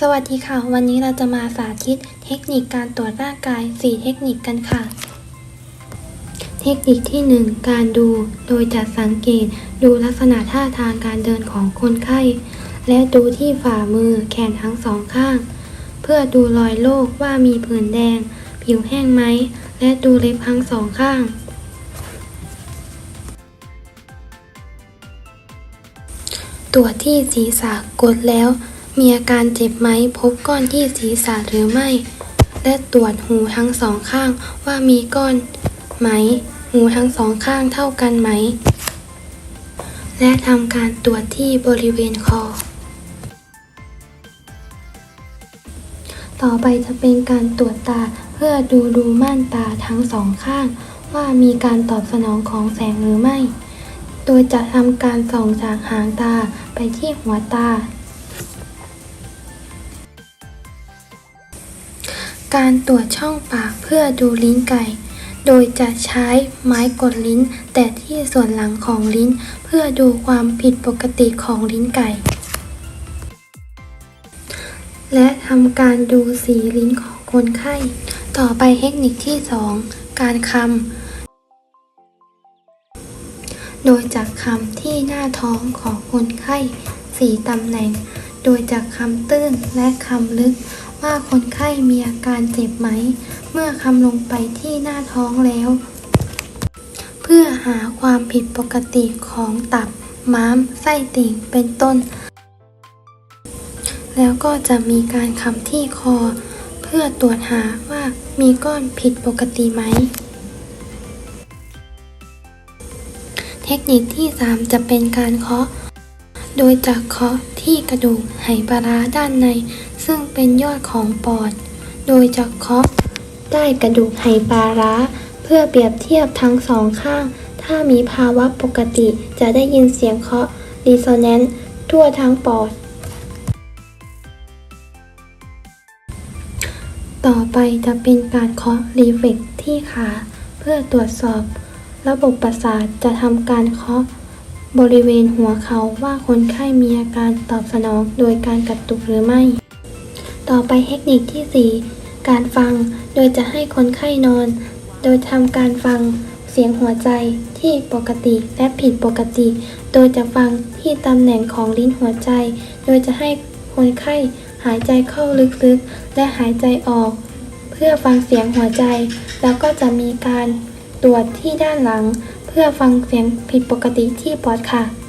สวัสดีค่ะ วันนี้เราจะมาสาธิตเทคนิคการตรวจร่างกาย 4 เทคนิคกันค่ะ เทคนิคที่ 1 การดู โดยจะสังเกตดูลักษณะท่าทางการเดินของคนไข้ และดูที่ฝ่ามือแขนทั้งสองข้าง เพื่อดูรอยโรคว่ามีผื่นแดง ผิวแห้งไหม และดูเล็บทั้งสองข้างตรวจที่ศีรษะกดแล้ว มีอาการเจ็บไหม พบก้อนที่ศีรษะหรือไม่ และตรวจหูทั้งสองข้างว่ามีก้อนไหม หูทั้งสองข้างเท่ากันไหม และทำการตรวจที่บริเวณคอ ต่อไปจะเป็นการตรวจตาเพื่อดูรูม่านตาทั้งสองข้าง ว่ามีการตอบสนองของแสงหรือไม่ โดยจะทำการส่องจากหางตาไปที่หัวตา การตรวจช่องปากเพื่อดูลิ้นไก่ โดยจะใช้ไม้กดลิ้น แต่ที่ส่วนหลังของลิ้น เพื่อดูความผิดปกติของลิ้นไก่ และทำการดูสีลิ้นของคนไข้ ต่อไปเทคนิคที่ 2 การคำโดยจากคำที่หน้าท้องของคนไข้ 4 ตำแหน่ง โดยจากคำตื้นและคำลึก ว่าคนไข้มีอาการเจ็บไหม เมื่อคำลงไปที่หน้าท้องแล้ว เพื่อหาความผิดปกติของตับ ม้าม ไส้ติ่งเป็นต้น แล้วก็จะมีการคำที่คอ เพื่อตรวจหาว่ามีก้อนผิดปกติไหม เทคนิคที่ 3 จะเป็นการเคาะ โดยจะเคาะ ที่กระดูกไหปลาร้าด้านใน ซึ่งเป็นยอดของปอด โดยจะเคาะใต้กระดูกไหปลาร้า เพื่อเปรียบเทียบทั้งสองข้าง ถ้ามีภาวะปกติจะได้ยินเสียงเคาะรีโซแนนซ์ทั่วทั้งปอด ต่อไปจะเป็นการเคาะรีเฟกที่ขา เพื่อตรวจสอบ ระบบประสาทจะทำการเคาะ บริเวณหัวเขาว่าคนไข้มีอาการตอบสนองโดยการกระตุกหรือไม่ ต่อไปเทคนิคที่ 4 การฟัง โดยจะให้คนไข้นอน โดยทำการฟังเสียงหัวใจที่ปกติและผิดปกติ โดยจะฟังที่ตำแหน่งของลิ้นหัวใจ โดยจะให้คนไข้หายใจเข้าลึกๆ และหายใจออก เพื่อฟังเสียงหัวใจ แล้วก็จะมีการตรวจที่ด้านหลัง พื่อฟังเสียงผิดปกติที่ปอดค่ะ